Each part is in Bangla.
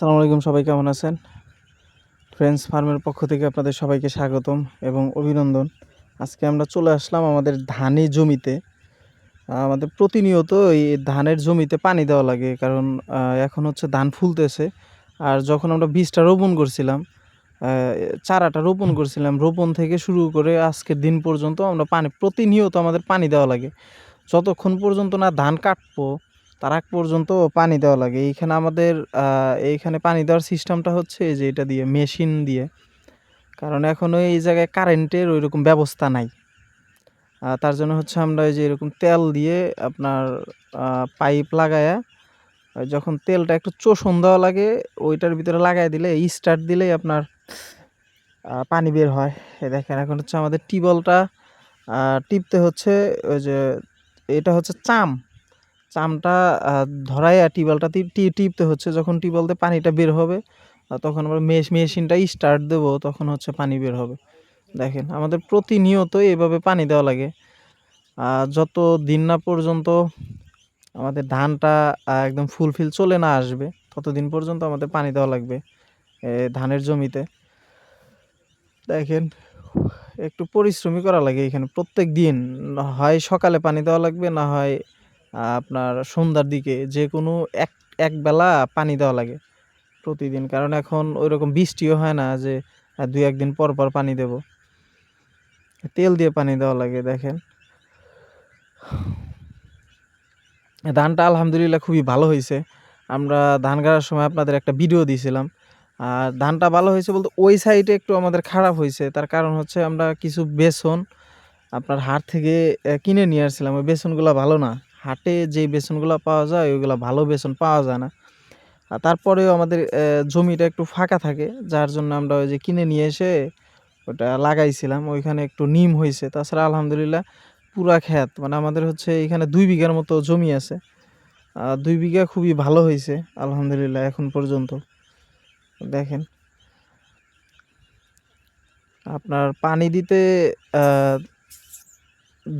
আসসালামু আলাইকুম, সবাই কেমন আছেন? ফ্রেন্ডস ফার্মের পক্ষ থেকে আপনাদের সবাইকে স্বাগতম এবং অভিনন্দন। আজকে আমরা চলে আসলাম আমাদের ধানে জমিতে। আমাদের প্রতিনিয়ত এই ধানের জমিতে পানি দেওয়া লাগে, কারণ এখন হচ্ছে ধান ফুলতেছে। আর যখন আমরা বীজটা রোপণ করছিলাম চারাটা রোপণ করছিলাম, রোপণ থেকে শুরু করে আজকের দিন পর্যন্ত আমরা পানি, প্রতিনিয়ত আমাদের পানি দেওয়া লাগে। যতক্ষণ পর্যন্ত না ধান কাটবো তার আগ পর্যন্ত পানি দেওয়া লাগে। এইখানে আমাদের এইখানে পানি দেওয়ার সিস্টেমটা হচ্ছে যে এটা দিয়ে, মেশিন দিয়ে। কারণ এখনও এই জায়গায় কারেন্টের ওই রকম ব্যবস্থা নাই। তার জন্য হচ্ছে আমরা ওই যে এরকম তেল দিয়ে আপনার পাইপ লাগায়া, যখন তেলটা একটু চোষণ দেওয়া লাগে, ওইটার ভিতরে লাগাই দিলে স্টার্ট দিলেই আপনার পানি বের হয়। এই দেখেন, এখন হচ্ছে আমাদের টিউবওয়েলটা টিপতে হচ্ছে ওই যে, এটা হচ্ছে চাম। চামটা ধরাইয়া টিউবওয়েলটা টিপতে হচ্ছে। যখন টিউবওয়েলতে পানিটা বের হবে তখন আমরা মেশ, মেশিনটা স্টার্ট দেবো, তখন হচ্ছে পানি বের হবে। দেখেন, আমাদের প্রতিনিয়ত এভাবে পানি দেওয়া লাগে। যত দিন না পর্যন্ত আমাদের ধানটা একদম ফুলফিল চলে না আসবে, ততদিন পর্যন্ত আমাদের পানি দেওয়া লাগবে ধানের জমিতে। দেখেন, একটু পরিশ্রমী করা লাগে এখানে। প্রত্যেক দিন হয় সকালে পানি দেওয়া লাগবে, না হয় আপনার সন্ধ্যার দিকে যে কোনো এক এক বেলা পানি দেওয়া লাগে প্রতিদিন। কারণ এখন ওই রকম বৃষ্টিও হয় না যে দুই একদিন পর পর পানি দেব। তেল দিয়ে পানি দেওয়া লাগে, দেখেন। ধানটা আলহামদুলিল্লাহ খুবই ভালো হয়েছে। আমরা ধান গাড়ার সময় আপনাদের একটা ভিডিও দিয়েছিলাম। আর ধানটা ভালো হয়েছে বলতে ওই সাইডে একটু আমাদের খারাপ হয়েছে। তার কারণ হচ্ছে আমরা কিছু বেসন আপনার হাট থেকে কিনে নিয়ে আসছিলাম। ওই বেসনগুলো ভালো না। হাটে যে বেসনগুলো পাওয়া যায়, ওইগুলো ভালো বেসন পাওয়া যায় না। আর তারপরেও আমাদের জমিটা একটু ফাঁকা থাকে, যার জন্য আমরা ওই যে কিনে নিয়ে এসে ওটা লাগাইছিলাম। ওইখানে একটু নিম হয়েছে তাছাড়া আলহামদুলিল্লাহ পুরা ক্ষেত মানে আমাদের হচ্ছে এখানে দুই বিঘার মতো জমি আছে। দুই বিঘা খুবই ভালো হয়েছে আলহামদুলিল্লাহ, এখন পর্যন্ত। দেখেন। আপনার পানি দিতে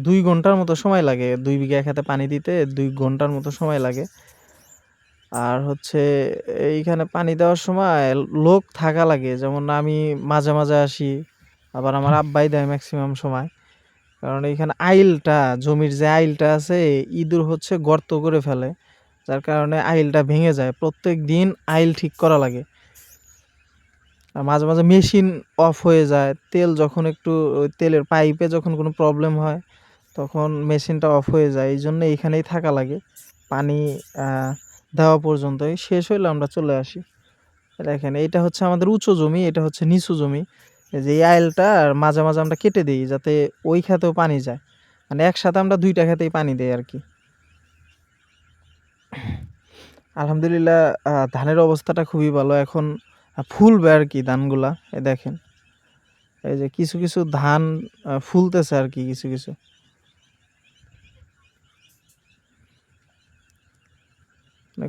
দুই ঘণ্টার মতো সময় লাগে। দুই বিঘা খেতে পানি দিতে দুই ঘণ্টার মতো সময় লাগে। আর হচ্ছে এইখানে পানি দেওয়ার সময় লোক থাকা লাগে। যেমন আমি মাঝে মাঝে আসি, আবার আমার আব্বাই দেয় ম্যাক্সিমাম সময়। কারণ এইখানে আইলটা, জমির যে আইলটা আছে, ইঁদুর হচ্ছে গর্ত করে ফেলে। যার কারণে আইলটা ভেঙে যায়। প্রত্যেক দিন আইল ঠিক করা লাগে। আর মাঝে মাঝে মেশিন অফ হয়ে যায়। তেল যখন একটু তেলের পাইপে যখন কোনো প্রবলেম হয় তখন মেশিনটা অফ হয়ে যায়, এই জন্য এইখানেই থাকা লাগে। পানি দেওয়া পর্যন্ত শেষ হইলে, আমরা চলে আসি। দেখেন, এইটা হচ্ছে আমাদের উঁচু জমি, এটা হচ্ছে নিচু জমি। যে এই আইলটা, আর মাঝে মাঝে আমরা কেটে দিই, যাতে ওই খাতেও পানি যায়। মানে একসাথে আমরা দুইটা খাতেই পানি দেই আর কি। আলহামদুলিল্লাহ ধানের অবস্থাটা খুবই ভালো। এখন ফুলবে আর কি ধানগুলা এ দেখেন। এই যে কিছু কিছু ধান ফুলতেছে আর কি, কিছু কিছু।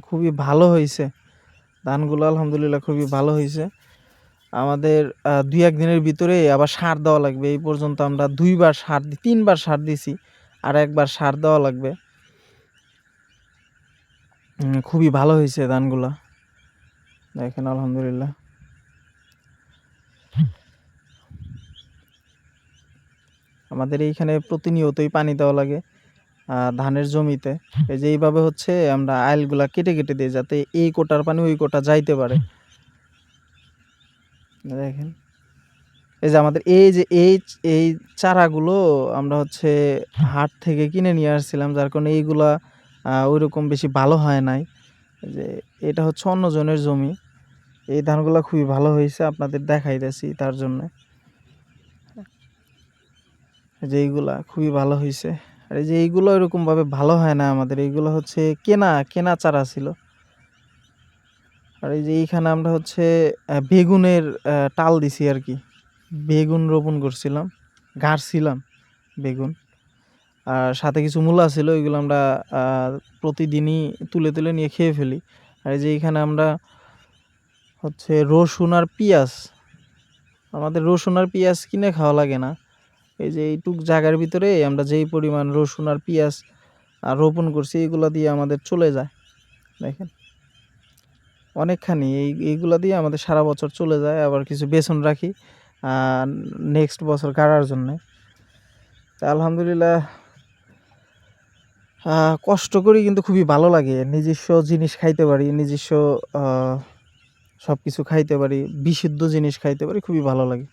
খুবই ভালো হয়েছে। ধানগুলো আলহামদুলিল্লাহ খুবই ভালো হয়েছে। আমাদের দুই এক দিনের ভিতরে আবার সার দেওয়া লাগবে। এই পর্যন্ত আমরা দুইবার সার তিনবার সার দিছি আর একবার সার দেওয়া লাগবে। খুবই ভালো হয়েছে ধানগুলা। দেখেন, আলহামদুলিল্লাহ। আমাদের এইখানে প্রতিনিয়তই পানি দেওয়া লাগে। ধানের জমিতে। এই যে এইভাবে হচ্ছে আমরা আইলগুলা কেটে কেটে দিই যাতে এই কোটার পানি ওই কোটা যাইতে পারে। দেখেন। এই যে আমাদের এই যে এই এই চারাগুলো আমরা হচ্ছে হাট থেকে কিনে নিয়ে আসছিলাম, যার কারণে এইগুলা ওই রকম বেশি ভালো হয় নাই। যে এটা হচ্ছে অন্য জনের জমি। এই ধানগুলো খুবই ভালো হয়েছে, আপনাদের দেখাইতেছি তার জন্য। যে এইগুলা খুবই ভালো হয়েছে। আর এই যে এইগুলো এরকম ভাবে ভালো হয় না আমাদের, এইগুলো হচ্ছে কেনা কেনা চারা ছিল। আর এই যে এইখানে আমরা হচ্ছে বেগুনের টাল দিছি আর কি। বেগুন রোপণ করছিলাম গাড়ছিলাম বেগুন। আর সাথে কিছু মূলা ছিল, ওইগুলো আমরা প্রতিদিনই তুলে তুলে নিয়ে খেয়ে ফেলি। আর এই যে এইখানে আমরা হচ্ছে রসুন আর পেঁয়াজ। আমাদের রসুন আর পেঁয়াজ কিনে খাওয়া লাগে না। এই যে এইটুক জায়গার ভিতরে আমরা যেই পরিমাণ রসুন আর পেঁয়াজ আর রোপণ করছি, এগুলো দিয়ে আমাদের চলে যায়। দেখেন? অনেকখানি এই, এইগুলা দিয়ে আমাদের সারা বছর চলে যায়, আবার কিছু বেসন রাখি নেক্সট বছর কাড়ার জন্যে। তা আলহামদুলিল্লাহ কষ্ট করি কিন্তু খুবই ভালো লাগে। নিজস্ব জিনিস খাইতে পারি, নিজস্ব সব কিছু খাইতে পারি, বিশুদ্ধ জিনিস খাইতে পারি, খুবই ভালো লাগে।